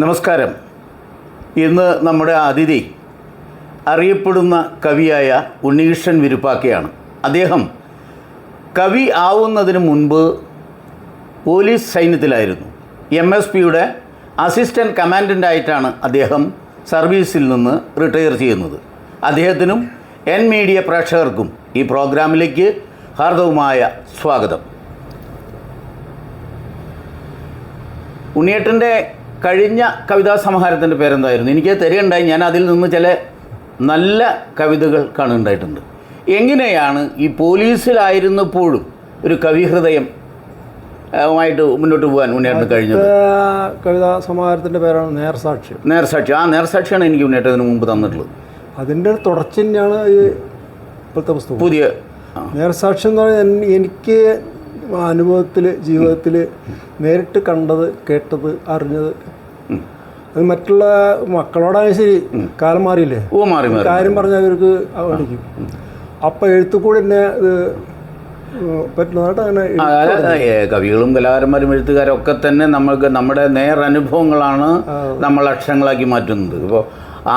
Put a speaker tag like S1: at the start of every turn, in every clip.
S1: നമസ്കാരം. ഇന്ന് നമ്മുടെ അതിഥി അറിയപ്പെടുന്ന കവിയായ ഉണ്ണികൃഷ്ണൻ വിരുപ്പാക്കയാണ്. അദ്ദേഹം കവി ആവുന്നതിന് മുൻപ് പോലീസ് സൈന്യത്തിലായിരുന്നു. എം എസ് പിയുടെ അസിസ്റ്റന്റ് കമാൻഡന്റായിട്ടാണ് അദ്ദേഹം സർവീസിൽ നിന്ന് റിട്ടയർ ചെയ്യുന്നത്. അദ്ദേഹത്തിനും എൻ മീഡിയ പ്രേക്ഷകർക്കും ഈ പ്രോഗ്രാമിലേക്ക് ഹാർദവുമായ സ്വാഗതം. ഉണ്ണിയേട്ടന്റെ കഴിഞ്ഞ കവിതാ സമാഹാരത്തിന്റെ പേരെന്തായിരുന്നു? എനിക്ക് തരികയുണ്ടായി. ഞാൻ അതിൽ നിന്ന് ചില നല്ല കവിതകൾ കാണുന്നുണ്ടായിട്ടുണ്ട് എങ്ങനെയാണ് ഈ പോലീസിലായിരുന്നപ്പോഴും ഒരു കവിഹൃദയം ആയിട്ട് മുന്നോട്ട് പോകാൻ മുന്നേറ്റം കഴിഞ്ഞത്?
S2: കവിതാ സമാഹാരത്തിന്റെ പേരാണ് നേർസാക്ഷി.
S1: നേർസാക്ഷി. ആ നേർസാക്ഷിയാണ് എനിക്ക് മുന്നേറ്റത്തിന് മുമ്പ് തന്നിട്ടുള്ളത്.
S2: അതിന്റെ ഒരു തുടർച്ച തന്നെയാണ് ഈ ഇപ്പോഴത്തെ പുസ്തകം.
S1: പുതിയ
S2: നേർസാക്ഷി എന്ന് പറഞ്ഞാൽ എനിക്ക് അനുഭവത്തിൽ ജീവിതത്തിൽ നേരിട്ട് കണ്ടത് കേട്ടത് അറിഞ്ഞത്. അത് മറ്റുള്ള മക്കളോടായാലും ശരി കാലം മാറിയില്ലേ?
S1: ഓ മാറി
S2: കാര്യം പറഞ്ഞാൽ അവർക്ക് പഠിക്കും അപ്പം എഴുത്തുകൂടി തന്നെ ഇത്
S1: കവികളും കലാകാരന്മാരും എഴുത്തുകാരും ഒക്കെ തന്നെ നമ്മൾക്ക് നമ്മുടെ നേർ അനുഭവങ്ങളാണ് നമ്മൾ അക്ഷരങ്ങളാക്കി മാറ്റുന്നത്. ഇപ്പോൾ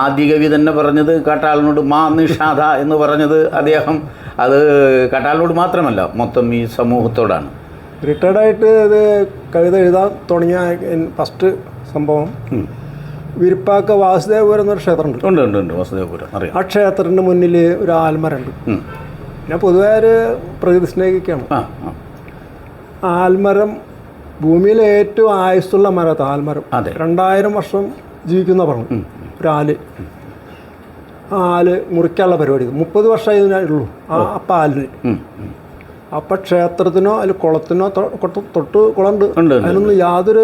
S1: ആദ്യ കവി തന്നെ പറഞ്ഞത് കാട്ടാളിനോട് മാ നിഷാദ എന്ന് പറഞ്ഞത് അദ്ദേഹം അത് കട്ടാലിനോട് മാത്രമല്ല മൊത്തം ഈ സമൂഹത്തോടാണ്.
S2: റിട്ടയർഡായിട്ട് ഇത് കവിത എഴുതാൻ തുടങ്ങിയ ഫസ്റ്റ് സംഭവം. വിരിപ്പാക്ക വാസുദേവപുരം എന്നൊരു ക്ഷേത്രമുണ്ട്.
S1: ഉണ്ട് ഉണ്ട് ഉണ്ട്. വാസുദേവപുരം അറിയാം.
S2: ആ ക്ഷേത്രത്തിന്റെ മുന്നിൽ ഒരു ആൽമരമുണ്ട്. ഞാൻ പൊതുവേ ഒരു പ്രകൃതി
S1: ആ
S2: ആൽമരം ഭൂമിയിലെ ഏറ്റവും ആയുസ്സുള്ള മരത്ത് ആൽമരം. രണ്ടായിരം വർഷം ജീവിക്കുന്ന പറഞ്ഞു ഒരു ആൽ മുറിക്കാനുള്ള പരിപാടി. മുപ്പത് വർഷമായി ഇതിനുള്ളൂ ആ അപ്പം ആലിന്. അപ്പം ക്ഷേത്രത്തിനോ അല്ലെങ്കിൽ കുളത്തിനോ തൊട്ട് കുളമുണ്ട്. അതിനൊന്നും യാതൊരു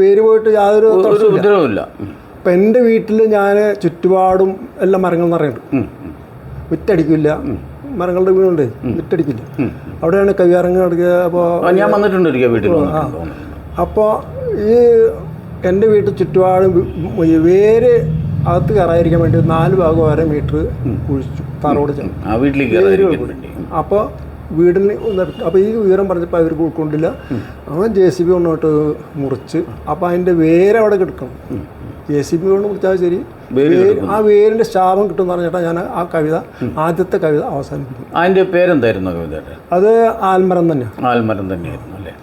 S2: വേര് പോയിട്ട് യാതൊരു.
S1: ഉപദ്രവമില്ല
S2: അപ്പം എന്റെ വീട്ടിൽ ഞാൻ ചുറ്റുപാടും എല്ലാ മരങ്ങൾ നിറയുന്നുണ്ട്. വിറ്റടിക്കില്ല. മരങ്ങളുടെ വീടുണ്ട്. വിറ്റടിക്കില്ല. അവിടെയാണ് കവിയറങ്ങ് നടക്കുക. അപ്പോൾ
S1: ഞാൻ വന്നിട്ടുണ്ട് ഒരിക്കൽ വീട്ടിൽ
S2: അപ്പോൾ ഈ എന്റെ വീട്ടിൽ ചുറ്റുപാടും വേര് അകത്ത് കയറാതിരിക്കാൻ വേണ്ടി നാല് ഭാഗം വരെ മീറ്റർ കുഴിച്ചു തറോട്
S1: വേണ്ടി.
S2: അപ്പോൾ വീടിന് അപ്പോൾ ഈ ഉയരം പറഞ്ഞപ്പോൾ അവർക്ക് ഉൾക്കൊണ്ടില്ല. അവൻ ജെ സി ബി കൊണ്ടോട്ട് മുറിച്ച് അപ്പോൾ അതിന്റെ വേര് അവിടെ കിടക്കണം. ജെ സി ബി കൊണ്ട് മുറിച്ചാൽ ശരി. ആ വേരിന്റെ ശാപം കിട്ടും പറഞ്ഞിട്ടാണ് ഞാൻ ആ കവിത ആദ്യത്തെ കവിത അവസാനിപ്പിക്കും
S1: അതിന്റെ പേരെന്തായിരുന്നു കവിതയുടെ?
S2: അത് ആൽമരം തന്നെ
S1: ആൽമരം തന്നെയായിരുന്നു അല്ലേ?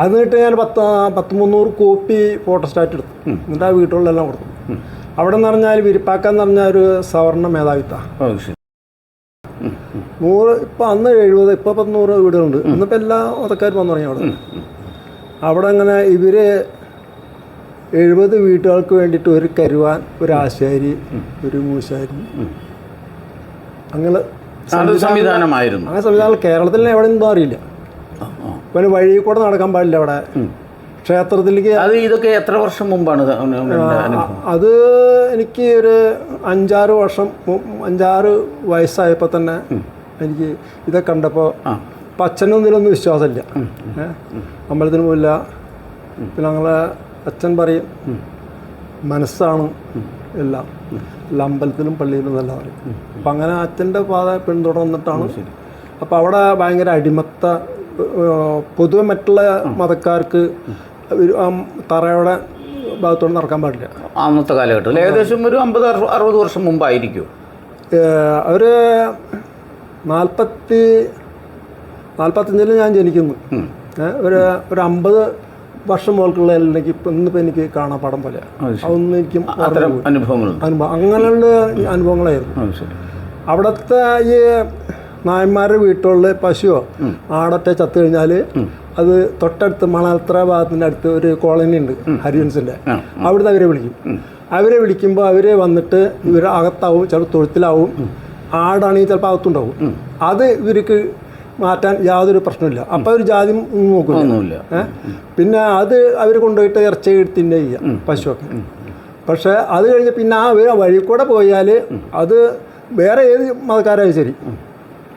S2: അത് എന്നിട്ട് ഞാൻ പത്ത് പത്ത് മുന്നൂറ് കോപ്പി ഫോട്ടോസ്റ്റാറ്റ് എടുത്തു. എന്നിട്ട് ആ വീട്ടുകളിലെല്ലാം കൊടുത്തു. അവിടെ എന്ന് പറഞ്ഞാൽ വിരിപ്പാക്കാന്ന് പറഞ്ഞ ഒരു സവർണ മേധാവിത്വ
S1: ശരി.
S2: നൂറ് ഇപ്പം അന്ന് എഴുപത് ഇപ്പം പത്ത് നൂറ് വീടുകളുണ്ട്. ഇന്നിപ്പോൾ എല്ലാ മതക്കാരും വന്നു തുടങ്ങി അവിടെ. അവിടെ അങ്ങനെ ഇവർ എഴുപത് വീട്ടുകൾക്ക് വേണ്ടിയിട്ട് ഒരു കരുവാൻ ഒരു ആശാരി ഒരു മൂശാരി. അങ്ങനെ
S1: സംവിധാനമായിരുന്നു.
S2: അങ്ങനെ സംവിധാനം കേരളത്തിൽ എവിടെ നിന്നും അറിയില്ല.
S1: ആ, ആ.
S2: പിന്നെ വഴി കൂടെ നടക്കാൻ പാടില്ല അവിടെ. ക്ഷേത്രത്തിലേക്ക്
S1: അത് ഇതൊക്കെ എത്ര വർഷം മുമ്പാണ്
S2: അത് എനിക്ക് ഒരു അഞ്ചാറ് വർഷം അഞ്ചാറ് വയസ്സായപ്പോൾ തന്നെ എനിക്ക് ഇതൊക്കെ കണ്ടപ്പോൾ അപ്പം അച്ഛനും വിശ്വാസമില്ല? അമ്പലത്തിന് പോയില്ല പിന്നെ ഞങ്ങളെ അച്ഛൻ പറയും മനസ്സാണ് എല്ലാം. എല്ലാ അമ്പലത്തിലും പള്ളിയിലും എല്ലാം പറയും. അപ്പം അങ്ങനെ അച്ഛന്റെ പാത പിന്തുടർന്നിട്ടാണ് അപ്പോൾ അവിടെ ഭയങ്കര അടിമത്ത പൊതുവെ മറ്റുള്ള മതക്കാർക്ക് ഒരു തറയുടെ ഭാഗത്തോട് നടക്കാൻ പാടില്ല.
S1: അന്നത്തെ കാലഘട്ടത്തിൽ ഏകദേശം ഒരു അമ്പത് അറു- അറുപത് വർഷം മുമ്പായിരിക്കും.
S2: ഒരു നാൽപ്പത്തി നാൽപ്പത്തഞ്ചിൽ ഞാൻ ജനിക്കുന്നു. ഒരു ഒരു അമ്പത് വർഷം മുകൾക്കുള്ള എനിക്ക് ഇപ്പം ഇന്നിപ്പോൾ എനിക്ക് കാണാൻ പടം പോലെ. അതൊന്നും എനിക്ക്
S1: അനുഭവങ്ങൾ
S2: അനുഭവം അങ്ങനെയുള്ള അനുഭവങ്ങളായിരുന്നു. അവിടുത്തെ ഈ നായന്മാരുടെ വീട്ടുകളിൽ പശുവോ ആടൊക്കെ ചത്തു കഴിഞ്ഞാൽ അത് തൊട്ടടുത്ത് മണാൽത്ര ഭാഗത്തിന്റെ അടുത്ത് ഒരു കോളനി ഉണ്ട്
S1: ഹരിവൻസിന്റെ.
S2: അവിടുന്ന് അവരെ വിളിക്കും. അവരെ വിളിക്കുമ്പോൾ അവരെ വന്നിട്ട് ഇവർ അകത്താവും ചിലപ്പോൾ തൊഴുത്തിലാവും. ആടാണെങ്കിൽ ചിലപ്പോൾ അകത്തുണ്ടാവും. അത് ഇവർക്ക് മാറ്റാൻ യാതൊരു പ്രശ്നമില്ല അപ്പോൾ ഒരു ജാതി നോക്കുന്നില്ല പിന്നെ അത് അവർ കൊണ്ടുപോയിട്ട് ഇറച്ചി എടുത്തിന്റെ ചെയ്യാം പശുവൊക്കെ. പക്ഷേ അത് കഴിഞ്ഞ് പിന്നെ ആ വഴി കൂടെ പോയാൽ അത് വേറെ ഏത് മതക്കാരായാലും ശരി.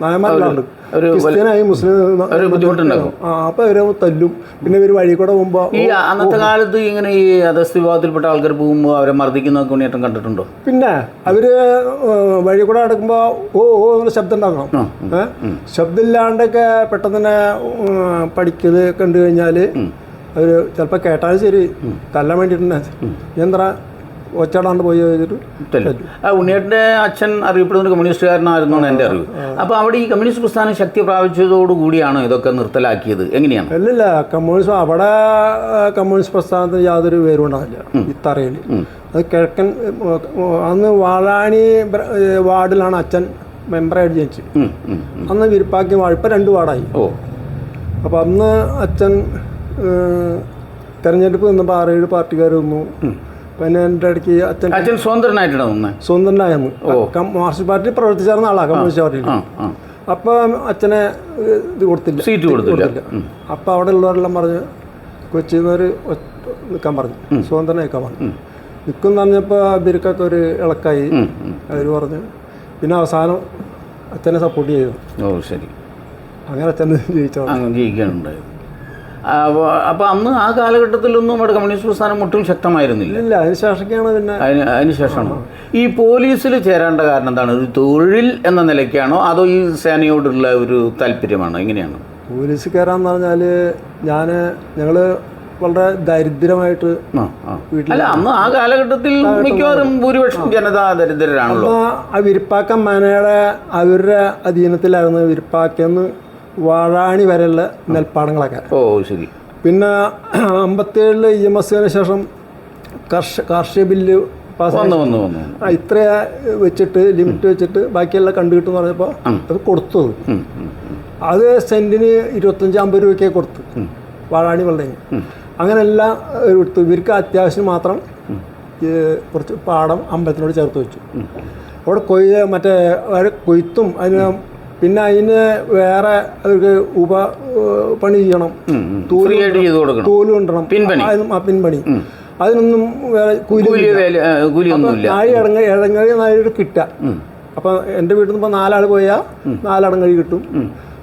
S2: നായന്മാരിലുണ്ട്
S1: ഒരു
S2: ക്രിസ്ത്യനായി മുസ്ലിം
S1: ഒരു ബുദ്ധിമുട്ടുണ്ടാകും.
S2: അപ്പൊ ഇവരെ തല്ലും. പിന്നെ ഇവർ വഴി കൂടെ പോകുമ്പോൾ
S1: ഈ അന്നത്തെ കാലത്ത് ഇങ്ങനെ ഈ അധസ്ഥ വിഭാഗത്തിൽപ്പെട്ട ആൾക്കാർ പോകുമ്പോൾ അവരെ മർദ്ദിക്കുന്നൊക്കെ ഉണ്ണിയേട്ടൻ കണ്ടിട്ടുണ്ടോ?
S2: പിന്നെ അവർ വഴി കൂടെ നടക്കുമ്പോൾ ഓ ഓ എന്നുള്ള ശബ്ദം ഉണ്ടാക്കണം? ശബ്ദമില്ലാണ്ടൊക്കെ പെട്ടെന്ന് തന്നെ പഠിക്കത് കണ്ടു കഴിഞ്ഞാൽ അവർ ചിലപ്പോൾ കേട്ടാലും ശരി. തല്ലാൻ വേണ്ടിയിട്ട് തന്നെ ഞാൻ എന്താ ഒച്ചടാണ്ട് പോയി
S1: കഴിഞ്ഞിട്ട്. ആ ഉണ്ണിയേട്ടന്റെ അച്ഛൻ അറിയപ്പെടുന്ന ഒരു കമ്മ്യൂണിസ്റ്റുകാരനായിരുന്നു എന്റെ അറിവ്. അപ്പോൾ അവിടെ ഈ കമ്മ്യൂണിസ്റ്റ് പ്രസ്ഥാനം ശക്തി പ്രാപിച്ചതോടുകൂടിയാണ് ഇതൊക്കെ നിർത്തലാക്കിയത്? എങ്ങനെയാണ്?
S2: അല്ലല്ല കമ്മ്യൂണിസ്റ്റ് അവിടെ കമ്മ്യൂണിസ്റ്റ് പ്രസ്ഥാനത്തിന് യാതൊരു പേരും ഉണ്ടാവില്ല ഈ തറയിൽ അത് കിഴക്കൻ അന്ന് വാഴാണി വാർഡിലാണ് അച്ഛൻ മെമ്പറായിട്ട് ജനിച്ചത്. അന്ന് വിരിപ്പാക്കി വാർഡ് ഇപ്പം രണ്ട് വാർഡായി.
S1: ഓ.
S2: അപ്പോൾ അന്ന് അച്ഛൻ തെരഞ്ഞെടുപ്പ് നിന്നപ്പോൾ ആറേഴ് പാർട്ടിക്കാർ വന്നു. പിന്നെ എന്റെ ഇടയ്ക്ക് അച്ഛൻ
S1: അച്ഛൻ സ്വതന്ത്രനായിട്ടാണ് നിന്നെ?
S2: സ്വന്തണ്ടായിരുന്നു മാർക്സിസ്റ്റ് പാർട്ടി പ്രവർത്തിച്ചായിരുന്ന ആളാണ് കമ്മ്യൂണിസ്റ്റ് പാർട്ടിയിൽ. അപ്പം അച്ഛനെ ഇത് കൊടുത്തില്ല.
S1: സീറ്റ് കൊടുത്തില്ല.
S2: അപ്പം അവിടെ ഉള്ളവരെല്ലാം പറഞ്ഞ് ഒരു നിൽക്കാൻ പറഞ്ഞു. സ്വതന്ത്രം നിൽക്കാൻ പറഞ്ഞു. നിൽക്കും പറഞ്ഞപ്പോൾ ബിരുക്കൊക്കെ ഒരു ഇളക്കായി. അവർ പറഞ്ഞു പിന്നെ അവസാനം അച്ഛനെ സപ്പോർട്ട് ചെയ്തു
S1: ഓ ശരി.
S2: അങ്ങനെ അച്ഛൻ ജയിച്ചു
S1: ജയിക്കാനുണ്ടായത് അപ്പോൾ അന്ന് ആ കാലഘട്ടത്തിലൊന്നും അവിടെ കമ്മ്യൂണിസ്റ്റ് പ്രസ്ഥാനം ഒട്ടും ശക്തമായിരുന്നില്ല.
S2: ഇല്ല അതിനുശേഷമൊക്കെയാണ് പിന്നെ
S1: അതിന് അതിനുശേഷമാണ് ഈ പോലീസിൽ ചേരേണ്ട കാരണം എന്താണ്? ഒരു തൊഴിൽ എന്ന നിലയ്ക്കാണോ അതോ ഈ സേനയോടുള്ള ഒരു താല്പര്യമാണോ? എങ്ങനെയാണ്?
S2: പോലീസ് കയറാന്ന് പറഞ്ഞാൽ ഞാൻ ഞങ്ങൾ വളരെ ദരിദ്രമായിട്ട്
S1: അല്ല അന്ന് ആ കാലഘട്ടത്തിൽ മിക്കവാറും ഭൂരിപക്ഷം ജനത ദരിദ്രരാണല്ലോ.
S2: ആ വിരിപ്പാക്കം മനയുടെ അവരുടെ അധീനത്തിലായിരുന്നു വിരിപ്പാക്കെന്ന് വാഴാണി വരെയുള്ള നെൽപ്പാടങ്ങളൊക്കെ.
S1: ഓ ശരി.
S2: പിന്നെ അമ്പത്തേഴിൽ ഇ എം എസ്സിന് ശേഷം കർഷ കാർഷിക ബില്ല് പാസ്
S1: വന്നു വന്നു വന്നു
S2: ഇത്ര വെച്ചിട്ട് ലിമിറ്റ് വെച്ചിട്ട് ബാക്കിയെല്ലാം കണ്ടു കിട്ടും പറഞ്ഞപ്പോൾ അത്
S1: കൊടുത്തു.
S2: അത് സെന്റിന് ഇരുപത്തഞ്ച് അമ്പത് രൂപയ്ക്ക് കൊടുത്തു. വാഴാണി വെള്ളം അങ്ങനെ എല്ലാം എടുത്തു. ഇവർക്ക് അത്യാവശ്യം മാത്രം കുറച്ച് പാടം അമ്പലത്തിനോട് ചേർത്ത് വെച്ചു. അവിടെ കൊയ്യ മറ്റേ കൊയ്ത്തും അതിന് പിന്നെ അതിന് വേറെ അവർക്ക് ഉപ പണി ചെയ്യണം.
S1: തൂൽ
S2: തോൽ കൊണ്ടണം.
S1: പിൻപണി.
S2: അതിനൊന്നും വേറെ കൂലി നാഴി ഇടങ്ങ ഇടങ്ങഴി നാഴി കിട്ടുക. അപ്പം എന്റെ വീട്ടിൽ നിന്ന് ഇപ്പോൾ നാലാൾ പോയാൽ നാലടങ്ങഴി കിട്ടും.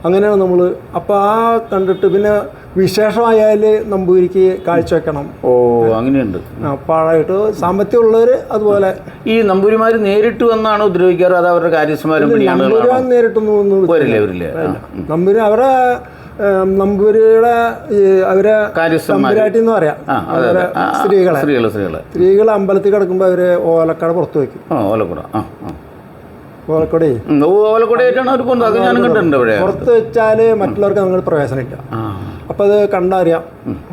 S2: അങ്ങനെയാണ് നമ്മൾ അപ്പോൾ ആ കണ്ടിട്ട് പിന്നെ വിശേഷമായാൽ നമ്പൂരിക്ക് കാഴ്ചവെക്കണം
S1: ഓ അങ്ങനെയുണ്ട്.
S2: പാഴായിട്ട് സാമ്പത്തികമുള്ളവർ അതുപോലെ
S1: ഈ നമ്പൂരിമാർ നേരിട്ട് വന്നാണ് ഉപദ്രവിക്കാറ്? അത് അവരുടെ
S2: കാര്യസ്ഥമാരും നേരിട്ടൊന്നും
S1: വരില്ലേ വരില്ലേ.
S2: നമ്പൂരി അവരെ നമ്പൂരിയുടെ അവരെ തമ്പുരാട്ടി എന്ന് പറയാം. സ്ത്രീകളെ.
S1: സ്ത്രീകളെ സ്ത്രീകൾ.
S2: സ്ത്രീകൾ അമ്പലത്തിൽ കിടക്കുമ്പോൾ അവർ ഓലക്കട പുറത്ത്
S1: വെക്കും. ഓലക്കട. ഓലക്കുട. ഓലക്കുടേ ഓലക്കുടയായിട്ടാണ് അവർ പോകുന്നത്. അത് കണ്ടിട്ടുണ്ട്
S2: പുറത്ത് വെച്ചാൽ മറ്റുള്ളവർക്ക് അങ്ങനെ പ്രവേശനമില്ല അപ്പോൾ അത് കണ്ടറിയാം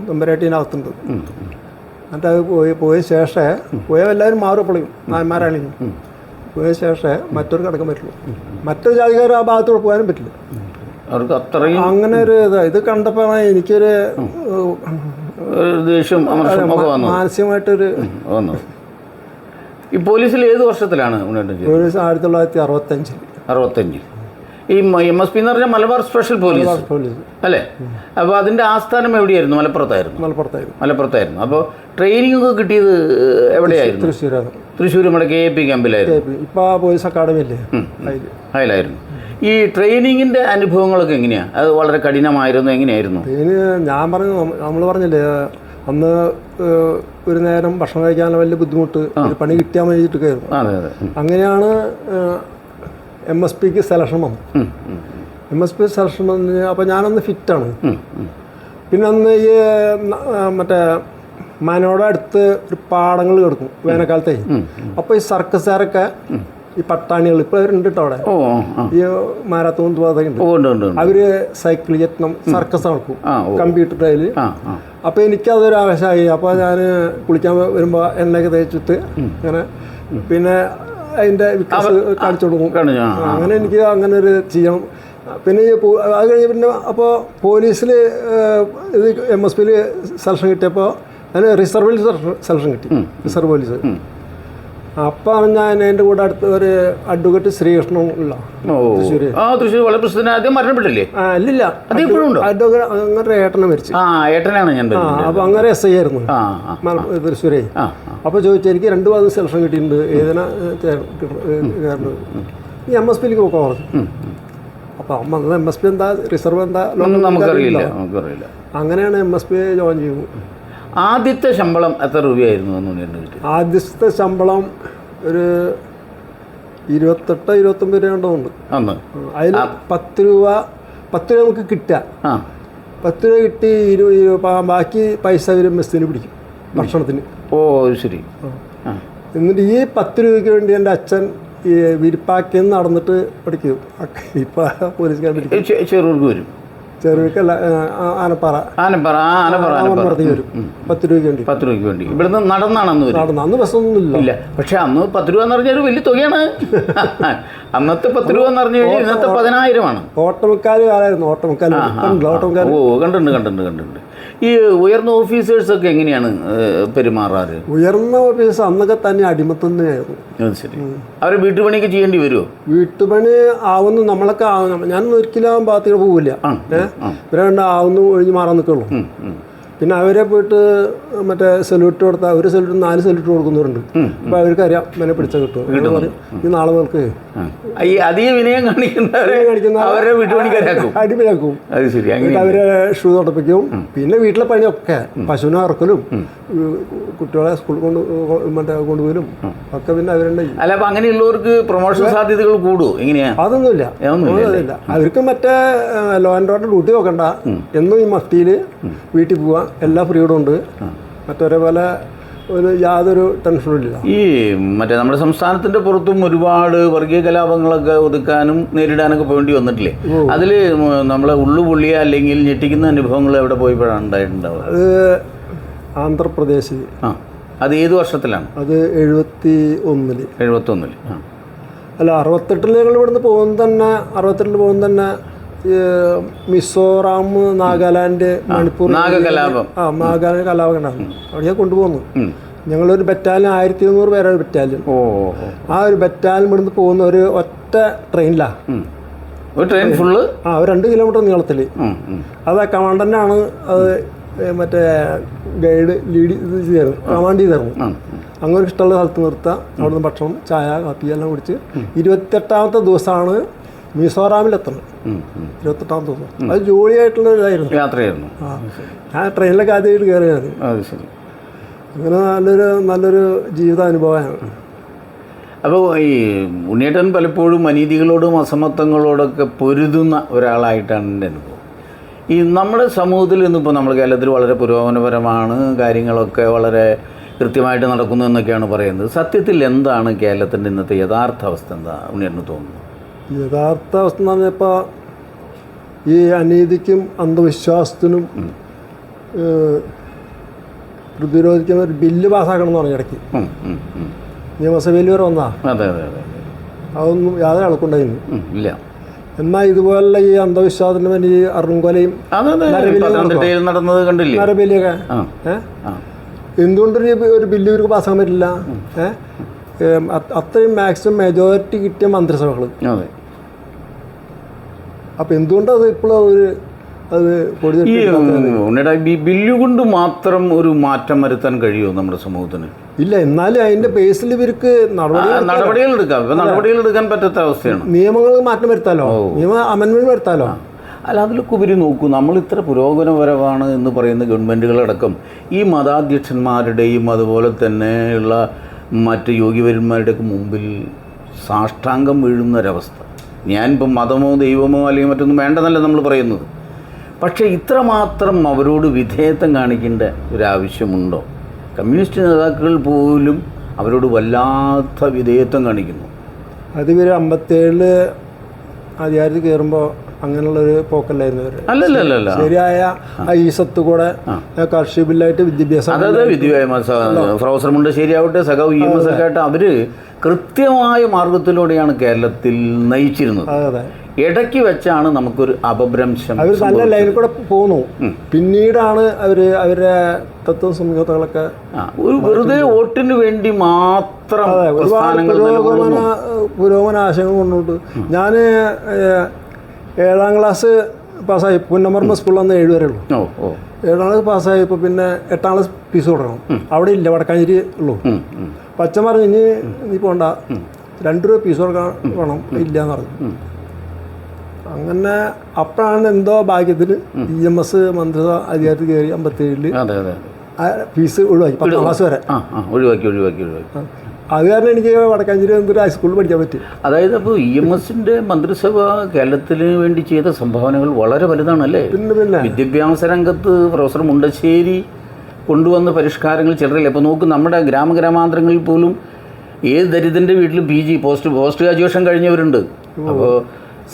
S2: തമ്പുരാട്ടീനകത്തുണ്ട്
S1: ഉം,
S2: എന്നിട്ട് അത് പോയി പോയ ശേഷം പോയ എല്ലാവരും മാറും നായന്മാരാണെങ്കിൽ പോയ ശേഷം മറ്റൊരു കിടക്കാൻ പറ്റുള്ളൂ. മറ്റൊരു ജാതിക്കാർ ആ ഭാഗത്തോട് പോകാനും പറ്റില്ല.
S1: അവർക്ക് അത്രയും
S2: അങ്ങനെ ഒരു ഇത്. ഇത് കണ്ടപ്പോൾ എനിക്കൊരു
S1: ദേഷ്യം
S2: മാനസികമായിട്ടൊരു
S1: വന്നു. ഈ പോലീസിൽ ഏത് വർഷത്തിലാണ്
S2: പോലീസ് ആയിരത്തി തൊള്ളായിരത്തി അറുപത്തഞ്ചിൽ
S1: അറുപത്തഞ്ചിൽ ഈ എം എസ് പി എന്ന് പറഞ്ഞാൽ മലബാർ സ്പെഷ്യൽ പോലീസ്
S2: പോലീസ്
S1: അല്ലേ? അപ്പോൾ അതിന്റെ ആസ്ഥാനം എവിടെയായിരുന്നു? മലപ്പുറത്തായിരുന്നു.
S2: മലപ്പുറത്തായിരുന്നു.
S1: മലപ്പുറത്തായിരുന്നു. അപ്പോൾ ട്രെയിനിങ് ഒക്കെ കിട്ടിയത് എവിടെയായിരുന്നു?
S2: തൃശ്ശൂരാണ്.
S1: തൃശ്ശൂർ നമ്മുടെ കെ എ പി ക്യാമ്പിലായിരുന്നു.
S2: ഇപ്പോൾ പോലീസ് അക്കാഡമി അല്ലേ?
S1: അതിലായിരുന്നു. ഈ ട്രെയിനിങ്ങിന്റെ അനുഭവങ്ങളൊക്കെ എങ്ങനെയാണ് അത് വളരെ കഠിനമായിരുന്നു എങ്ങനെയായിരുന്നു?
S2: ഞാൻ പറഞ്ഞു നമ്മൾ പറഞ്ഞില്ലേ അന്ന് ഒരു നേരം ഭക്ഷണം കഴിക്കാൻ വലിയ ബുദ്ധിമുട്ട് പണി കിട്ടിയാൽ
S1: മതി
S2: അങ്ങനെയാണ് എം എസ് പിക്ക് സെലക്ഷൻ വന്നു. എം എസ് പി സെലക്ഷൻ വന്ന് അപ്പോൾ ഞാനന്ന് ഫിറ്റാണ്. പിന്നെ അന്ന് ഈ മറ്റേ മനോടെ അടുത്ത് ഒരു പാടങ്ങൾ കിടക്കും വേനൽക്കാലത്തെ. അപ്പോൾ ഈ സർക്കസുകാരൊക്കെ ഈ പട്ടാണികൾ ഇപ്പോൾ അവരുണ്ട് കേട്ടോ അവിടെ. ഈ മാരാത്തോൺ ഉണ്ട് അവർ സൈക്കിൾ യത്നം സർക്കസ് നടക്കും. കമ്പ്യൂട്ടർ
S1: ടൈൽ
S2: അപ്പോൾ എനിക്കതൊരു ആവശ്യമായി അപ്പോൾ ഞാൻ കുളിക്കാൻ വരുമ്പോൾ എണ്ണയൊക്കെ തേച്ചിട്ട് അങ്ങനെ പിന്നെ അതിന്റെ കാണിച്ചു കൊടുക്കും. അങ്ങനെ എനിക്ക് അങ്ങനെ ഒരു ചെയ്യണം. പിന്നെ ഈ അത് കഴിഞ്ഞ് പിന്നെ അപ്പോൾ പോലീസിൽ ഇത് എം എസ് പിയിൽ സെലക്ഷൻ കിട്ടിയപ്പോൾ അതിന് റിസർവിൽ സെലക്ഷൻ കിട്ടി. റിസർവ് പോലീസ് അപ്പോൾ ഞാൻ എന്റെ കൂടെ അടുത്ത ഒരു അഡ്വക്കേറ്റ് ശ്രീകൃഷ്ണൻ ഉള്ള
S1: ആ തൃശ്ശൂർ വളരെ പ്രസിദ്ധന മരണപ്പെട്ടില്ലേ
S2: അഡ്വക്കേറ്റ് അങ്ങനെ ഏട്ടനെ മരിച്ചു.
S1: ആ ഏട്ടനാണ് ഞാൻ
S2: ആ അങ്ങനെ എസ് ഐ ആയിരുന്നു. തൃശ്ശൂരേ.
S1: അപ്പൊ
S2: അപ്പോൾ ചോദിച്ചു എനിക്ക് രണ്ട് ഭാഗം സെലക്ഷൻ കിട്ടിയിട്ടുണ്ട്. ഏതിനാ ഈ എം എസ് പിയിലേക്ക് പോക്കാൻ പറഞ്ഞു. അപ്പോൾ അമ്മ എം എസ് പി എന്താ റിസർവ് എന്താ
S1: നമുക്കറിയില്ല
S2: അങ്ങനെയാണ് എം എസ് പി ജോയിൻ ചെയ്തത്.
S1: ആദ്യത്തെ ശമ്പളം എത്ര രൂപയായിരുന്നു എന്ന് ഉണ്ണിയേട്ടന് കിട്ടി
S2: ആദ്യത്തെ ശമ്പളം ഒരു ഇരുപത്തെട്ട് ഇരുപത്തൊമ്പത് രൂപ ഉണ്ട്.
S1: അന്ന്?
S2: അതിൽ പത്ത് രൂപ പത്ത് രൂപ നമുക്ക് കിട്ടുക. പത്ത് രൂപ കിട്ടി ഇരു ബാക്കി പൈസ വരും മെസ്സിന് പിടിക്കും ഭക്ഷണത്തിന്.
S1: ഓ ശരി.
S2: എന്നിട്ട് ഈ പത്ത് രൂപയ്ക്ക് വേണ്ടി എന്റെ അച്ഛൻ ഈ വിരിപ്പാക്കിയെന്ന് നടന്നിട്ട് പഠിക്കും ഇപ്പം പോലീസുകാർ
S1: ചെറുർക്ക് വരും.
S2: ചെറുക്കല്ല ആനപ്പാറ.
S1: ആനപ്പാറ ആ ആനപ്പറ ആനപ്പറ.
S2: ആനപ്പുറത്ത് വരും. പത്ത് രൂപയ്ക്ക് വേണ്ടി.
S1: പത്ത് രൂപയ്ക്ക് വേണ്ടി. ഇവിടുന്ന് നടന്നാണ് അന്ന്
S2: നടന്നു അന്ന് ബസ്സൊന്നും
S1: ഇല്ല. പക്ഷെ അന്ന് പത്ത് രൂപ എന്ന് പറഞ്ഞാൽ വലിയ തുകയാണ്. അന്നത്തെ പത്ത് രൂപ എന്ന് പറഞ്ഞു കഴിഞ്ഞാൽ ഇന്നത്തെ പതിനായിരമാണ്.
S2: ഓട്ടോമക്കാർ കാലായിരുന്നു ഓട്ടോമക്കാർ
S1: ഓ കണ്ടിട്ടുണ്ട് കണ്ടിട്ടുണ്ട് കണ്ടിട്ടുണ്ട്. ഈ ഉയർന്ന ഓഫീസേഴ്സ് ഒക്കെ എങ്ങനെയാണ് പെരുമാറാറ്?
S2: ഉയർന്ന ഓഫീസ് അന്നൊക്കെ തന്നെ അടിമത്തം തന്നെയായിരുന്നു
S1: ശരി. അവർ വീട്ടുപണിയൊക്കെ ചെയ്യേണ്ടി വരുമോ
S2: വീട്ടുപണി ആവുന്നു. നമ്മളൊക്കെ ഞാൻ ഒരിക്കലും ഭാഗത്തേക്ക് പോവില്ല.
S1: ആ
S2: ഏഹ്? ഇവരെ ആവുന്നു ഒഴിഞ്ഞ് മാറാൻ നിൽക്കുള്ളൂ. പിന്നെ അവരെ പോയിട്ട് മറ്റേ സല്യൂട്ട് കൊടുത്താൽ ഒരു സല്യൂട്ട് നാല് സല്യൂട്ട് കൊടുക്കുന്നവരുണ്ട്. അപ്പോൾ അവർക്ക് അറിയാം ഇവനെ പിടിച്ച കിട്ടും. പറയും ഈ നാളെ നമുക്ക്
S1: ആ. ഈ അധിക വിനയം കാണിക്കുന്നവരെ
S2: കാണിക്കുന്ന
S1: അവരെ വീട്ടുപണിക്കാരാക്കും
S2: അടിമയാക്കും
S1: അത് ശരി
S2: എന്നിട്ട് അവരെ ഷൂ തുടപ്പിക്കും പിന്നെ വീട്ടിലെ പണിയൊക്കെ പശുവിനെ ഇറക്കലും കുട്ടികളെ സ്കൂളിൽ കൊണ്ട് മറ്റേ കൊണ്ടുപോലും ഒക്കെ പിന്നെ അവരുണ്ട്.
S1: അല്ല അപ്പൊ അങ്ങനെയുള്ളവർക്ക് പ്രൊമോഷൻ സാധ്യതകൾ കൂടും എങ്ങനെയാ?
S2: അതൊന്നുമില്ല. അവർക്ക് മറ്റേ ലോ ആൻഡ് ഓർഡർ ഡ്യൂട്ടി നോക്കണ്ട എന്നും ഈ മഫ്തിയിൽ വീട്ടിൽ പോവാം. എല്ലാ ഫ്രീഡും ഉണ്ട്. മറ്റൊരേ പോലെ ഒരു യാതൊരു ടെൻഷനും ഇല്ല.
S1: ഈ മറ്റേ നമ്മുടെ സംസ്ഥാനത്തിന്റെ പുറത്തും ഒരുപാട് വർഗീയ കലാപങ്ങളൊക്കെ ഒതുക്കാനും നേരിടാനൊക്കെ വേണ്ടി വന്നിട്ടില്ലേ? അതിൽ നമ്മളെ ഉള്ളുപൊള്ളിയ അല്ലെങ്കിൽ ഞെട്ടിക്കുന്ന അനുഭവങ്ങൾ എവിടെ പോയപ്പോഴാണ് ഉണ്ടായിട്ടുണ്ടാവുക?
S2: അത് ആന്ധ്രാപ്രദേശ്.
S1: ആ. അത് ഏത് വർഷത്തിലാണ്?
S2: അത് എഴുപത്തി ഒന്നിൽ
S1: എഴുപത്തി ഒന്നിൽ
S2: അല്ല അറുപത്തെട്ടിൽ ഞങ്ങൾ ഇവിടുന്ന് പോകുന്നത് തന്നെ അറുപത്തെട്ടിൽ പോകുന്നത് തന്നെ മിസോറാം നാഗാലാൻഡ് മണിപ്പൂർ
S1: നാഗകലാപം
S2: ആ നാഗാലാൻഡ് കലാപം ഉണ്ടായിരുന്നു അവിടെയാണ് കൊണ്ടുപോകുന്നു. ഞങ്ങളൊരു ബറ്റാലിയൻ ആയിരത്തി ഇരുന്നൂറ് പേരാണ് ബറ്റാലിയൻ
S1: ഓ.
S2: ആ ഒരു ബറ്റാലിയൻ ഇവിടുന്ന് പോകുന്ന ഒരു ഒറ്റ ട്രെയിനിലാണ്.
S1: ഒരു ട്രെയിൻ ഫുള്ള്
S2: ആ ഒരു രണ്ട് കിലോമീറ്റർ നീളത്തിൽ. അത് കമാൻഡന്റാണ് അത് മറ്റേ ഗൈഡ് ലീഡ് ഇത് ചെയ്തായിരുന്നു. കമാൻഡ് ചെയ്തായിരുന്നു. അങ്ങനെ ഇഷ്ടമുള്ള സ്ഥലത്ത് നിർത്താം. അവിടുന്ന് ഭക്ഷണം ചായ കാപ്പി എല്ലാം കുടിച്ച്. ഇരുപത്തെട്ടാമത്തെ ദിവസമാണ് മിസോറാമിലെത്തുന്നത് ഇരുപത്തെട്ടാം തോന്നുന്നു. അത് ജോലിയായിട്ടുള്ള ഇതായിരുന്നു
S1: യാത്രയായിരുന്നു.
S2: ആ. ഞാൻ ട്രെയിനിലൊക്കെ ആദ്യമായിട്ട് കയറിയത്
S1: അത് ശരി.
S2: അങ്ങനെ നല്ലൊരു നല്ലൊരു ജീവിതാനുഭവമാണ്.
S1: അപ്പോൾ ഈ ഉണ്ണിയേട്ടൻ പലപ്പോഴും അനീതികളോടും അസമത്വങ്ങളോടൊക്കെ പൊരുതുന്ന ഒരാളായിട്ടാണ് എന്റെ അനുഭവം. ഈ നമ്മുടെ സമൂഹത്തിൽ ഇന്നിപ്പോൾ നമ്മൾ കേരളത്തിൽ വളരെ പുരോഗമനപരമാണ് കാര്യങ്ങളൊക്കെ വളരെ കൃത്യമായിട്ട് നടക്കുന്നു എന്നൊക്കെയാണ് പറയുന്നത്. സത്യത്തിൽ എന്താണ് കേരളത്തിന്റെ ഇന്നത്തെ യഥാർത്ഥ അവസ്ഥ എന്താ? ഉണ്ണിയേട്ടന് തോന്നുന്നു.
S2: യഥാർത്ഥ അവസ്ഥ എന്ന് പറഞ്ഞപ്പോൾ ഈ അനീതിക്കും അന്ധവിശ്വാസത്തിനും പ്രതിരോധിക്കുന്ന ഒരു ബില്ല് പാസ്സാക്കണം എന്ന് പറഞ്ഞു ഇടയ്ക്ക്. നിയമസഭയിൽ വരെ വന്നാ
S1: അതെ അതെ അതെ അതെ.
S2: അതൊന്നും യാതൊരു ആൾക്കുണ്ടായിരുന്നു
S1: ഇല്ല.
S2: എന്നാൽ ഇതുപോലുള്ള ഈ അന്ധവിശ്വാസത്തിന് വേണ്ടി ഈ അറുങ്കൊലയും
S1: നടന്നത് കണ്ടില്ലേ?
S2: നരബലിയൊക്കെ? എന്തുകൊണ്ടൊരു ഒരു ബില്ല് ഇവർക്ക് പാസ്സാക്കാൻ പറ്റില്ല? ഏഹ് അത്രയും മാക്സിമം മെജോറിറ്റി കിട്ടിയ മന്ത്രിസഭകൾ
S1: അതെ.
S2: അപ്പം എന്തുകൊണ്ടത് ഇപ്പോഴും ഒരു അത്
S1: ഈ ഉണ്ണിയുടെ ഈ ബില്ല് കൊണ്ട് മാത്രം ഒരു മാറ്റം വരുത്താൻ കഴിയുമോ നമ്മുടെ സമൂഹത്തിന്?
S2: ഇല്ല എന്നാലും അതിന്റെ ബേസിൽ ഇവർക്ക്
S1: നടപടികൾ എടുക്കാം. ഇപ്പൊ നടപടികൾ എടുക്കാൻ പറ്റാത്ത അവസ്ഥയാണ്.
S2: നിയമങ്ങൾ മാറ്റം വരുത്താലോ? നിയമ അമെന്മെന്റ് വരുത്താലോ?
S1: അല്ല അതിലൊക്കെ ഉപരി നോക്കൂ. നമ്മൾ ഇത്ര പുരോഗമനപരമാണ് എന്ന് പറയുന്ന ഗവൺമെന്റുകളടക്കം ഈ മതാധ്യക്ഷന്മാരുടെയും അതുപോലെ തന്നെയുള്ള മറ്റ് യോഗിവര്യന്മാരുടെയൊക്കെ മുമ്പിൽ സാഷ്ടാംഗം വീഴുന്ന ഒരവസ്ഥ ഞാനിപ്പം മതമോ ദൈവമോ അല്ലെങ്കിൽ മറ്റൊന്നും വേണ്ടെന്നല്ല നമ്മൾ പറയുന്നത്. പക്ഷേ ഇത്രമാത്രം അവരോട് വിധേയത്വം കാണിക്കേണ്ട ഒരാവശ്യമുണ്ടോ? കമ്മ്യൂണിസ്റ്റ് നേതാക്കൾ പോലും അവരോട് വല്ലാത്ത വിധേയത്വം കാണിക്കുന്നു.
S2: അത് ഇവർ അമ്പത്തേഴിൽ അധികാരത്തിൽ കയറുമ്പോൾ അങ്ങനെയുള്ളൊരു പോക്കല്ലായിരുന്നു
S1: അല്ലല്ല
S2: ശരിയായ ഈസത്ത് കൂടെ കാർഷിക ബില്ലായിട്ട് വിദ്യാഭ്യാസം
S1: അതായത് വിദ്യാഭ്യാസ പ്രൊഫസർ സഖാവ് ഇ എം എസ് ഒക്കെ ആയിട്ട് അവർ കൃത്യമായ മാർഗത്തിലൂടെയാണ് കേരളത്തിൽ നയിച്ചിരുന്നത്. ഇടയ്ക്ക് വെച്ചാണ് നമുക്കൊരു അപഭ്രംശം
S2: അവർ നല്ല ലൈനിൽ കൂടെ പോന്നു. പിന്നീടാണ് അവർ അവരുടെ തത്വ സംഹിതകളൊക്കെ
S1: ഒരു വെറുതെ വോട്ടിന് വേണ്ടി മാത്രം
S2: പുരോഗമന ആശയങ്ങൾ കൊണ്ടുണ്ട് ഞാൻ ഏഴാം ക്ലാസ് പാസ്സായി. പുന്നമർമ്മ സ്കൂളിൽ അന്ന് ഏഴ് വരെ ഉള്ളൂ ഏഴാം ക്ലാസ് പാസ്സായപ്പോൾ പിന്നെ എട്ടാം ക്ലാസ് ഫീസ് തുടങ്ങണം അവിടെ ഇല്ല വടക്കാഞ്ചേരി ഉള്ളൂ. പറഞ്ഞു ഇനി നീ പോണ്ട. രണ്ട് രൂപ ഫീസ് കൊടുക്കാൻ വേണം. ഇല്ല എന്ന് പറഞ്ഞു. അങ്ങനെ അപ്പോഴാണ് എന്തോ ഭാഗ്യത്തിൽ ഇ എം എസ് മന്ത്രിസഭ അധികാരത്തിൽ കയറി
S1: അമ്പത്തി
S2: ഏഴിൽ ഫീസ് ഒഴിവാക്കി പത്താം ക്ലാസ് വരെ.
S1: ഒഴിവാക്കി ഒഴിവാക്കി ഒഴിവാക്കി.
S2: അത് കാരണം എനിക്ക് വടക്കാഞ്ചേരി എന്തൊരു ഹൈസ്കൂളിൽ പഠിക്കാൻ പറ്റി.
S1: അതായത് അപ്പോൾ ഇ എം എസിന്റെ മന്ത്രിസഭ കേരളത്തിന് വേണ്ടി ചെയ്ത സംഭാവനകൾ വളരെ വലുതാണല്ലേ?
S2: പിന്നെ പിന്നെ.
S1: വിദ്യാഭ്യാസ രംഗത്ത് പ്രൊഫസർ മുണ്ടശ്ശേരി കൊണ്ടുവന്ന പരിഷ്കാരങ്ങൾ ചിലരല്ലേ? ഇപ്പോൾ നോക്ക് നമ്മുടെ ഗ്രാമഗ്രാമാന്തരങ്ങളിൽ പോലും ഏത് ദരിദ്രന്റെ വീട്ടിലും P G post post graduation കഴിഞ്ഞവരുണ്ട്. അപ്പോൾ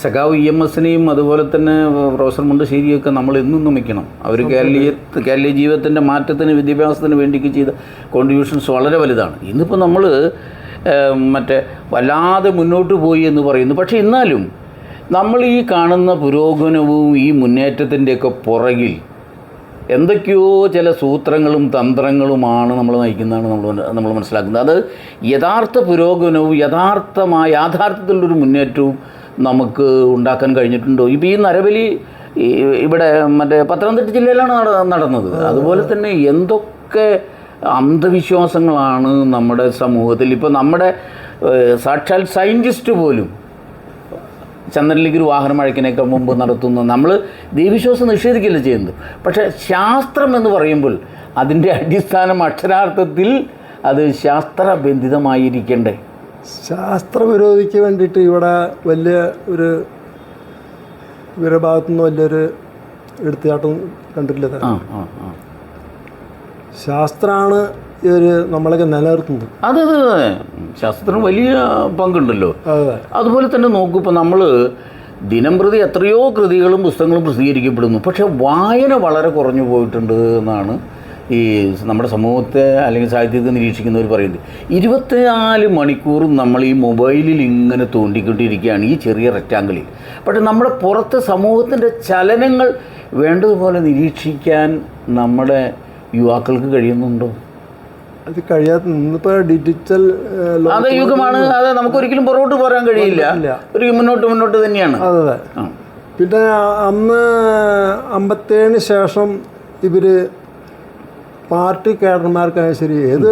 S1: സഖാവ് ഇ എം എസിനെയും അതുപോലെ തന്നെ പ്രൊഫസർ മുണ്ടശ്ശേരിയൊക്കെ നമ്മൾ ഇന്നും നമിക്കണം. അവർ കേരളീയ കേരളീയ ജീവിതത്തിന്റെ മാറ്റത്തിന് വിദ്യാഭ്യാസത്തിന് വേണ്ടിക്ക് ചെയ്ത കോൺട്രിബ്യൂഷൻസ് വളരെ വലുതാണ്. ഇന്നിപ്പോൾ നമ്മൾ മറ്റേ വല്ലാതെ മുന്നോട്ട് പോയി എന്ന് പറയുന്നു. പക്ഷേ എന്നാലും നമ്മൾ ഈ കാണുന്ന പുരോഗമനവും ഈ മുന്നേറ്റത്തിന്റെയൊക്കെ പുറകിൽ എന്തൊക്കെയോ ചില സൂത്രങ്ങളും തന്ത്രങ്ങളുമാണ് നമ്മൾ നയിക്കുന്നതാണ് നമ്മൾ നമ്മൾ മനസ്സിലാക്കുന്നത്. അത് യഥാർത്ഥ പുരോഗമനവും യഥാർത്ഥമായ യാഥാർത്ഥ്യത്തിലുള്ളൊരു മുന്നേറ്റവും നമുക്ക് ഉണ്ടാക്കാൻ കഴിഞ്ഞിട്ടുണ്ടോ? ഇപ്പോൾ ഈ നരബലി ഇവിടെ മറ്റേ പത്തനംതിട്ട ജില്ലയിലാണ് നട- നടന്നത്. അതുപോലെ തന്നെ എന്തൊക്കെ അന്ധവിശ്വാസങ്ങളാണ് നമ്മുടെ സമൂഹത്തിൽ. ഇപ്പോൾ നമ്മുടെ സാക്ഷാൽ സയന്റിസ്റ്റ് പോലും ചന്ദ്രനിലേക്ക് ഒരു വാഹനം അഴക്കിനേക്കാൾ മുമ്പ് നടത്തുന്ന. നമ്മൾ ദൈവവിശ്വാസം നിഷേധിക്കില്ല ചെയ്യുന്നത്? പക്ഷേ ശാസ്ത്രം എന്ന് പറയുമ്പോൾ അതിന്റെ അടിസ്ഥാനം അക്ഷരാർത്ഥത്തിൽ അത് ശാസ്ത്രബന്ധിതമായിരിക്കണ്ടേ?
S2: ശാസ്ത്ര വിരോധിക്ക് വേണ്ടിയിട്ട് ഇവിടെ വലിയ ഒരു ഇവരുടെ ഭാഗത്തുനിന്ന് വലിയൊരു എടുത്തുചാട്ടം കണ്ടിട്ടില്ല ശാസ്ത്രമാണ് ഇവർ നമ്മളൊക്കെ നിലനിർത്തുന്നത്.
S1: അതെ അതെ ശാസ്ത്രത്തിന് വലിയ പങ്കുണ്ടല്ലോ.
S2: അതെ.
S1: അതുപോലെ തന്നെ നോക്കൂ ഇപ്പോൾ നമ്മൾ ദിനം പ്രതി എത്രയോ കൃതികളും പുസ്തകങ്ങളും പ്രസിദ്ധീകരിക്കപ്പെടുന്നു. പക്ഷേ വായന വളരെ കുറഞ്ഞു പോയിട്ടുണ്ട് എന്നാണ് ഈ നമ്മുടെ സമൂഹത്തെ അല്ലെങ്കിൽ സാഹിത്യത്തെ നിരീക്ഷിക്കുന്നവർ പറയുന്നത് ഇരുപത്തിനാല് മണിക്കൂറും നമ്മൾ ഈ മൊബൈലിൽ ഇങ്ങനെ തോണ്ടിക്കൊണ്ടിരിക്കുകയാണ് ഈ ചെറിയ റെക്റ്റാങ്കിളിൽ. പക്ഷേ നമ്മുടെ പുറത്തെ സമൂഹത്തിന്റെ ചലനങ്ങൾ വേണ്ടതുപോലെ നിരീക്ഷിക്കാൻ നമ്മുടെ യുവാക്കൾക്ക് കഴിയുന്നുണ്ടോ?
S2: അത് കഴിയാത്ത ഇന്നിപ്പോൾ ഡിജിറ്റൽ
S1: അതെ യുഗമാണ്. അത് നമുക്കൊരിക്കലും പുറകോട്ട് പോരാൻ കഴിയില്ല. ഒരു മുന്നോട്ട് മുന്നോട്ട് തന്നെയാണ്.
S2: അതെ അതെ. പിന്നെ അന്ന് അമ്പത്തേഴിന് ശേഷം ഇവർ പാർട്ടി കേഡർമാർക്കായാലും ശരി ഏത്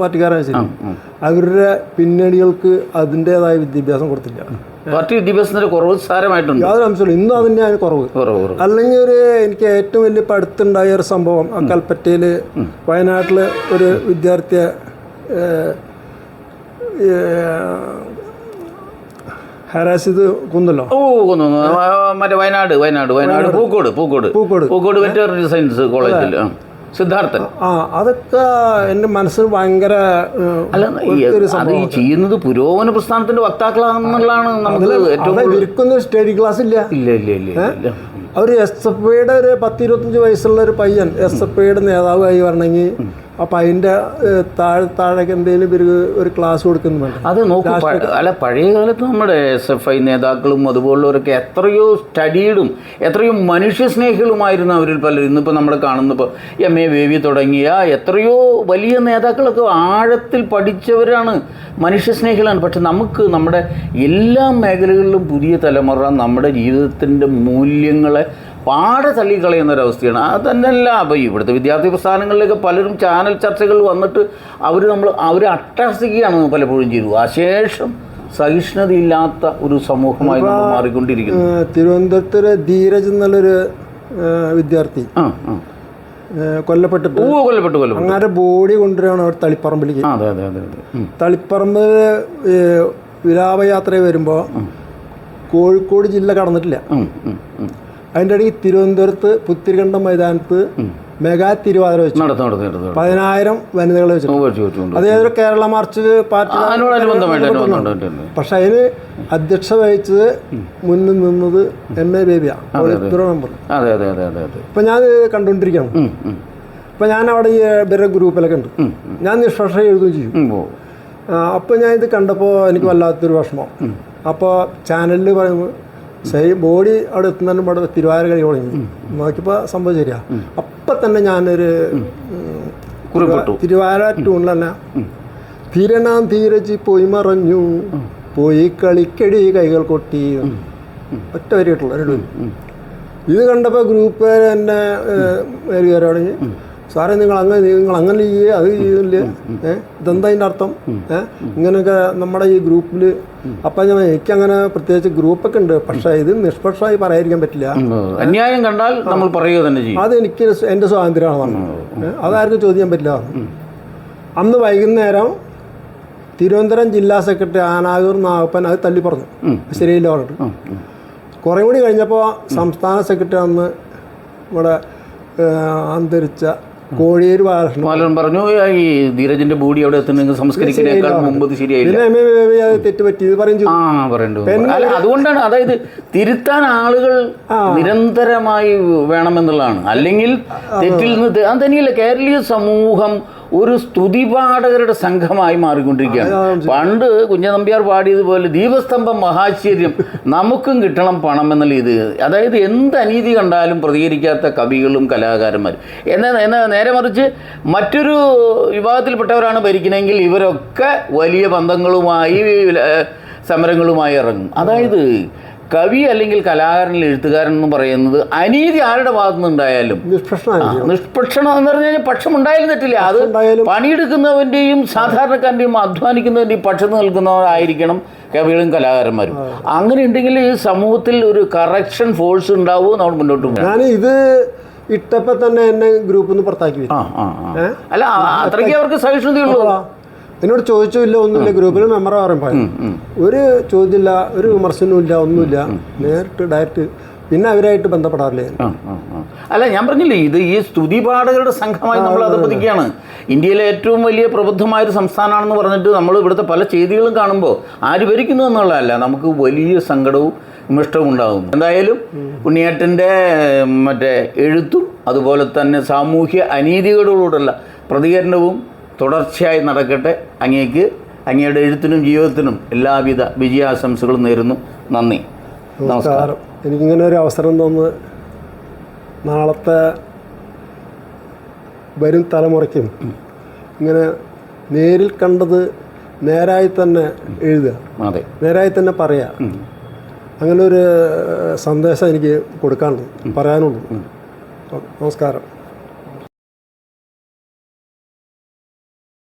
S2: പാർട്ടിക്കാരായാലും ശരി അവരുടെ പിന്നണികൾക്ക് അതിന്റെതായ വിദ്യാഭ്യാസം കൊടുത്തില്ല.
S1: പാർട്ടി വിദ്യാഭ്യാസത്തിന്റെ കുറവ് സാരമായിട്ടുണ്ട്.
S2: യാതൊരു അംശമില്ല ഇന്നും അതിന്റെ അതിന് കുറവ്. അല്ലെങ്കിൽ ഒരു എനിക്ക് ഏറ്റവും വലിയ ഇപ്പം അടുത്തുണ്ടായ ഒരു സംഭവം കൽപ്പറ്റയിൽ വയനാട്ടിൽ ഒരു വിദ്യാർത്ഥിയെ ഹരാസിത് കുന്നല്ലോ ഹരാസ് ചെയ്ത് കൊന്നല്ലോ?
S1: ഓ കുന്നു മറ്റേ വയനാട് വയനാട് വയനാട് പൂക്കോട് പൂക്കോട്.
S2: പൂക്കോട്.
S1: പൂക്കോട് വെറ്ററിനറി സയൻസ് കോളേജിൽ. സിദ്ധാർത്ഥൻ.
S2: ആ അതൊക്കെ എന്റെ മനസ്സിൽ ഭയങ്കര
S1: അല്ല അത് ഈ ചെയ്യുന്നത് പുരോഗമന പ്രസ്ഥാനത്തിന്റെ വക്താക്കളാണെന്നുള്ളതാണ് നമുക്ക് ഏറ്റവും
S2: സ്റ്റഡി ക്ലാസ് ഇല്ല.
S1: ഇല്ല ഇല്ല ഇല്ല ഒരു
S2: അവർ എസ് എഫ് ഐയുടെ ഒരു പത്തിരുപത്തഞ്ച് വയസ്സുള്ള ഒരു പയ്യൻ എസ് എഫ് ഐയുടെ നേതാവായി വരണമെങ്കിൽ അപ്പം അതിന്റെ ഏഹ്, താഴെ താഴേക്ക് എന്തെങ്കിലും ഇവർ ഒരു ക്ലാസ് കൊടുക്കുന്നു വേണ്ട
S1: അത് നോക്കൂ അല്ല പഴയ കാലത്ത് നമ്മുടെ എസ് എഫ് ഐ നേതാക്കളും അതുപോലുള്ളവരൊക്കെ എത്രയോ സ്റ്റഡീഡും എത്രയോ മനുഷ്യസ്നേഹികളുമായിരുന്നു അവരിൽ പലരും. ഇന്നിപ്പോൾ നമ്മൾ കാണുന്നപ്പോൾ എം എ വേവി തുടങ്ങിയ എത്രയോ വലിയ നേതാക്കളൊക്കെ ആഴത്തിൽ പഠിച്ചവരാണ് മനുഷ്യസ്നേഹികളാണ് പക്ഷെ നമുക്ക് നമ്മുടെ എല്ലാ മേഖലകളിലും പുതിയ തലമുറ നമ്മുടെ ജീവിതത്തിന്റെ മൂല്യങ്ങളെ പാടെ തള്ളിക്കളയുന്ന ഒരവസ്ഥയാണ് അത് തന്നെയല്ല അപ്പോൾ ഇവിടുത്തെ വിദ്യാർത്ഥി പ്രസ്ഥാനങ്ങളിലൊക്കെ പലരും ചാനൽ ചർച്ചകൾ വന്നിട്ട് അവർ നമ്മൾ അവർ അട്ടഹസിക്കുകയാണ് പലപ്പോഴും ചെയ്തു അശേഷം സഹിഷ്ണുതയില്ലാത്ത ഒരു സമൂഹമായി നമ്മൾ മാറിക്കൊണ്ടിരിക്കുന്നു.
S2: തിരുവനന്തപുരത്തെ ധീരജ് എന്നുള്ളൊരു വിദ്യാർത്ഥി. കൊല്ലപ്പെട്ടിട്ട്
S1: കൊല്ലപ്പെട്ടു കൊല്ലപ്പെട്ടു.
S2: അങ്ങനെ ബോഡി കൊണ്ടുവരാണ് അവർ തളിപ്പറമ്പിലേക്ക്
S1: അതെ അതെ അതെ.
S2: തളിപ്പറമ്പ് വിലാപയാത്ര വരുമ്പോൾ കോഴിക്കോട് ജില്ല കടന്നിട്ടില്ല. അതിന്റെ ഇടയ്ക്ക് തിരുവനന്തപുരത്ത് പുത്തിരികണ്ഠം മൈതാനത്ത് മെഗാ തിരുവാതിര വെച്ചു. പതിനായിരം വനിതകളെ വെച്ചു
S1: വെച്ചു വെച്ചുകൊണ്ട്
S2: അത് ഏതൊരു കേരള മാർച്ച് പാർട്ടി പക്ഷെ അതിന് അധ്യക്ഷ വഹിച്ചത് മുന്നിൽ നിന്നത് എം എ ബേബിയാണ് മെമ്പർ.
S1: അതെ
S2: ഞാൻ കണ്ടുകൊണ്ടിരിക്കുകയാണ്.
S1: ഉം,
S2: ഞാൻ അവിടെ ഈ ഇവരുടെ ഗ്രൂപ്പിലൊക്കെ ഉണ്ട്. ഞാൻ നിഷ്പക്ഷ എഴുതുകയും ചെയ്യും.
S1: അപ്പൊ
S2: അപ്പോൾ ഞാൻ ഇത് കണ്ടപ്പോൾ എനിക്ക് വല്ലാത്തൊരു വിഷമം. അപ്പോൾ ചാനലിൽ പറയുമ്പോൾ ശരി ബോഡി അവിടെ എത്തുന്നതിന് ഇവിടെ തിരുവാതിര കളി തുടങ്ങി നോക്കിയപ്പോൾ സംഭവം ശരിയാ. അപ്പം തന്നെ ഞാനൊരു തിരുവാര
S1: ടൂണിൽ
S2: തിരുവാതിര ട്യൂണിൽ തന്നെ തിരണാം തീരജി പോയി മറഞ്ഞു. പോയി കളിക്കടി കൈകൾ കൊട്ടി. ഒറ്റ വരിയിട്ടുള്ള. ഇത് കണ്ടപ്പോൾ ഗ്രൂപ്പ് തന്നെ കയറി സാറേ നിങ്ങൾ അങ്ങനെ നിങ്ങൾ അങ്ങനെ ചെയ്യേ അത് ചെയ്യില്ലേ? ഏഹ് ഇതെന്താ അതിന്റെ അർത്ഥം? ഏഹ് ഇങ്ങനെയൊക്കെ നമ്മുടെ ഈ ഗ്രൂപ്പിൽ അപ്പം ഞാൻ എനിക്കങ്ങനെ പ്രത്യേകിച്ച് ഗ്രൂപ്പൊക്കെ ഉണ്ട്. പക്ഷേ ഇത് നിഷ്പക്ഷമായി പറയാതിരിക്കാൻ പറ്റില്ല.
S1: അന്യായം കണ്ടാൽ നമ്മൾ പറയുക തന്നെ ചെയ്യും.
S2: അത് എനിക്ക് എന്റെ സ്വാതന്ത്ര്യമാണ്. പറഞ്ഞത് അതാർക്കും ചോദിക്കാൻ പറ്റില്ല. അന്ന് വൈകുന്നേരം തിരുവനന്തപുരം ജില്ലാ സെക്രട്ടറി ആനാഗൂർ നാഗപ്പൻ അത് തള്ളി പറഞ്ഞു. ശരിയില്ല പറഞ്ഞിട്ട്. കുറേ കൂടി കഴിഞ്ഞപ്പോൾ സംസ്ഥാന സെക്രട്ടറി അന്ന് ഇവിടെ അന്തരിച്ച കോഴിയേര് ബാലകൃഷ്ണൻ
S1: ബാലൻ പറഞ്ഞു ഈ ധീരജിന്റെ ബോഡി അവിടെ എത്തുന്നെങ്കിൽ സംസ്കരിക്കുന്നതിനേക്കാൾ മുമ്പ് ഇത് ശരിയായില്ല.
S2: തെറ്റ് പറ്റിയത് പറയും
S1: ആ പറയണ്ടു അല്ല അതുകൊണ്ടാണ് അതായത് തിരുത്താൻ ആളുകൾ നിരന്തരമായി വേണമെന്നുള്ളതാണ്. അല്ലെങ്കിൽ തെറ്റിൽ നിന്ന് അത് തന്നെയല്ല കേരളീയ സമൂഹം ഒരു സ്തുതിപാഠകരുടെ സംഘമായി മാറിക്കൊണ്ടിരിക്കുകയാണ്. പണ്ട് കുഞ്ഞനമ്പ്യാർ പാടിയതുപോലെ ദീപസ്തംഭം മഹാശ്ചര്യം നമുക്കും കിട്ടണം പണം എന്നുള്ള ഇത്. അതായത് എന്ത് അനീതി കണ്ടാലും പ്രതികരിക്കാത്ത കവികളും കലാകാരന്മാരും. എന്നാൽ നേരെ മറിച്ച് മറ്റൊരു വിഭാഗത്തിൽപ്പെട്ടവരാണ് ഭരിക്കണമെങ്കിൽ ഇവരൊക്കെ വലിയ ബന്ധങ്ങളുമായി സമരങ്ങളുമായി ഇറങ്ങും. അതായത് കവി അല്ലെങ്കിൽ കലാകാരൻ എഴുത്തുകാരൻ എന്ന് പറയുന്നത് അനീതി ആരുടെ ഭാഗത്തു നിന്നുണ്ടായാലും? നിഷ്പക്ഷണം എന്ന് പറഞ്ഞു കഴിഞ്ഞാൽ പക്ഷം ഉണ്ടായാലും തെറ്റില്ല. അത് പണിയെടുക്കുന്നവന്റെയും സാധാരണക്കാരന്റെയും അധ്വാനിക്കുന്നവന്റെയും പക്ഷത്ത് നിൽക്കുന്നവരായിരിക്കണം കവികളും കലാകാരന്മാരും. അങ്ങനെ ഉണ്ടെങ്കിൽ ഈ സമൂഹത്തിൽ ഒരു കറക്ഷൻ ഫോഴ്സ് ഉണ്ടാവും നമ്മൾ മുന്നോട്ട് പോകും.
S2: ഞാൻ ഇത് ഇട്ടപ്പോൾ തന്നെ എന്നെ ഗ്രൂപ്പിൽ നിന്ന് പുറത്താക്കി.
S1: അല്ല അത്രയ്ക്ക് അവർക്ക് സഹിഷ്ണുതയുള്ളൂ.
S2: എന്നോട് ചോദിച്ചില്ല ഒന്നുമില്ല ഗ്രൂപ്പിൽ മെമ്പർ പറയുമ്പോൾ ഒരു ചോദ്യമില്ല ഒരു വിമർശനവും ഇല്ല ഒന്നുമില്ല നേരിട്ട് ഡയറക്റ്റ് പിന്നെ അവരായിട്ട് ബന്ധപ്പെടാറില്ല.
S1: അല്ല ഞാൻ പറഞ്ഞില്ലേ ഇത് ഈ സ്തുതി പാഠകരുടെ സംഘമായി നമ്മൾ അധപ്പതിക്കുകയാണ് ഇന്ത്യയിലെ ഏറ്റവും വലിയ പ്രബുദ്ധമായ ഒരു സംസ്ഥാനമാണെന്ന് പറഞ്ഞിട്ട് നമ്മൾ ഇവിടുത്തെ പല ചെയ്തികളും കാണുമ്പോൾ ആര് ഭരിക്കുന്നു എന്നുള്ളതല്ല നമുക്ക് വലിയ സങ്കടവും ഇഷ്ടവും ഉണ്ടാകുന്നു. എന്തായാലും ഉണ്ണിയേട്ടന്റെ മറ്റേ എഴുത്തും അതുപോലെ തന്നെ സാമൂഹ്യ അനീതികളോടുള്ള പ്രതികരണവും തുടർച്ചയായി നടക്കട്ടെ. അങ്ങേക്ക് അങ്ങയുടെ എഴുത്തിനും ജീവിതത്തിനും എല്ലാവിധ വിജയാശംസകളും നേരുന്നു. നന്ദി. നമസ്കാരം.
S2: എനിക്കിങ്ങനെ ഒരു അവസരം തോന്നുന്നത് നാളത്തെ വരും തലമുറയ്ക്കും ഇങ്ങനെ നേരിൽ കണ്ടത് നേരായി തന്നെ എഴുതുക.
S1: അതെ.
S2: നേരായി തന്നെ പറയുക. അങ്ങനെ ഒരു സന്ദേശം എനിക്ക് കൊടുക്കാനുള്ളൂ പറയാനുള്ളൂ നമസ്കാരം.